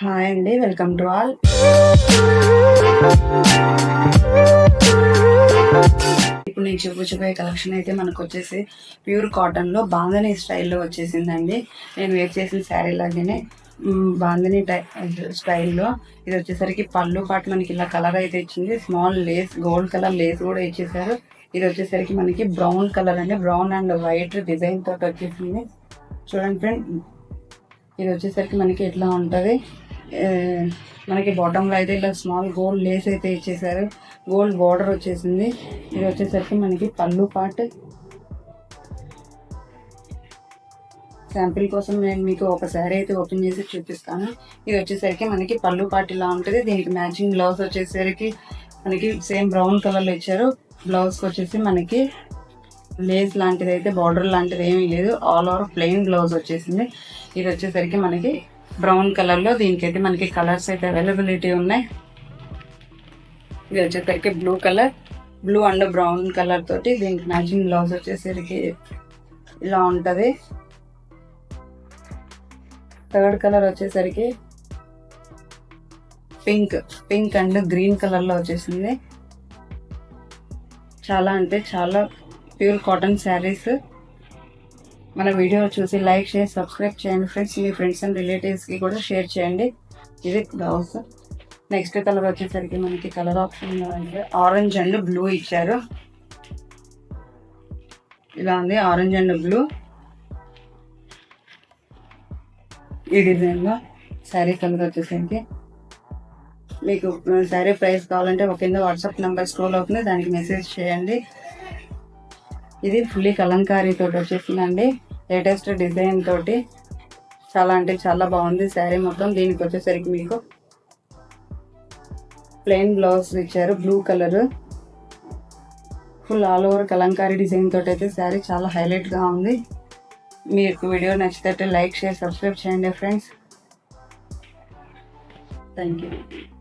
Hi అండి welcome to all. ఇప్పుడు నేను చూపించబోయే కలెక్షన్ అయితే మనకు వచ్చేసి ప్యూర్ కాటన్లో బాందని స్టైల్లో వచ్చేసిందండి. నేను వేర్ చేసిన శారీ లాగానే బాంధని బాందని టై స్టైల్లో. ఇది వచ్చేసరికి పళ్ళు పాటు మనకి ఇలా కలర్ అయితే ఇచ్చింది. Small lace gold colour lace కూడా ఇచ్చేసారు. ఇది వచ్చేసరికి మనకి బ్రౌన్ కలర్ అండి. బ్రౌన్ అండ్ వైట్ డిజైన్ తోటి వచ్చేసింది. చూడండి ఫ్రెండ్ ఇది వచ్చేసరికి మనకి ఎట్లా ఉంటుంది? మనకి బాటంలో అయితే ఇలా స్మాల్ గోల్డ్ లేస్ అయితే ఇచ్చేసారు. గోల్డ్ బార్డర్ వచ్చేసింది. ఇది వచ్చేసరికి మనకి పళ్ళు పార్ట్ శాంపిల్ కోసం నేను మీకు ఒక శారీ అయితే ఓపెన్ చేసి చూపిస్తాను. ఇది వచ్చేసరికి మనకి పళ్ళు పార్ట్ ఇలా ఉంటుంది. దీనికి మ్యాచింగ్ బ్లౌజ్ వచ్చేసరికి మనకి సేమ్ బ్రౌన్ కలర్లో ఇచ్చారు. బ్లౌజ్కి వచ్చేసి మనకి లేస్ లాంటిది అయితే బార్డర్ లాంటిది ఏమీ లేదు. ఆల్ ఓవర్ ప్లెయిన్ బ్లౌజ్ వచ్చేసింది. ఇది వచ్చేసరికి మనకి బ్రౌన్ కలర్లో దీనికైతే మనకి కలర్స్ అయితే అవైలబిలిటీ ఉన్నాయి. ఇది వచ్చేసరికి blue colour. Blue and brown colour తోటి దీనికి మ్యాచింగ్ బ్లౌజ్ వచ్చేసరికి ఇలా ఉంటుంది. థర్డ్ కలర్ వచ్చేసరికి పింక్. పింక్ అండ్ గ్రీన్ కలర్లో వచ్చేసింది. చాలా అంటే చాలా ప్యూర్ కాటన్ శారీస్. మన వీడియో చూసి లైక్ చేసి సబ్స్క్రైబ్ చేయండి. ఫ్రెండ్స్ మీ ఫ్రెండ్స్ అండ్ రిలేటివ్స్కి కూడా షేర్ చేయండి. ఇది బ్లౌజ్. నెక్స్ట్ కలర్ వచ్చేసరికి మనకి colour option orange and blue ఇచ్చారు. ఇలా ఉంది ఆరెంజ్ అండ్ బ్లూ ఈ డిజైన్లో శారీ కలర్ వచ్చేసరికి మీకు శారీ ప్రైస్ కావాలంటే ఒక కింద వాట్సాప్ నెంబర్ స్క్రోల్ అవుతుంది దానికి మెసేజ్ చేయండి. ఇది ఫుల్లీ కలంకారీతో తోటి వచ్చేసిందండి. లేటెస్ట్ డిజైన్ తోటి. చాలా అంటే చాలా బాగుంది శారీ మొత్తం. దీనికి వచ్చేసరికి మీకు ప్లెయిన్ బ్లౌజ్ ఇచ్చారు blue colour full all over Kalamkari design తోటి అయితే శారీ చాలా హైలైట్గా ఉంది. మీకు వీడియో నచ్చితే లైక్ షేర్ సబ్స్క్రైబ్ చేయండి ఫ్రెండ్స్ థ్యాంక్ యూ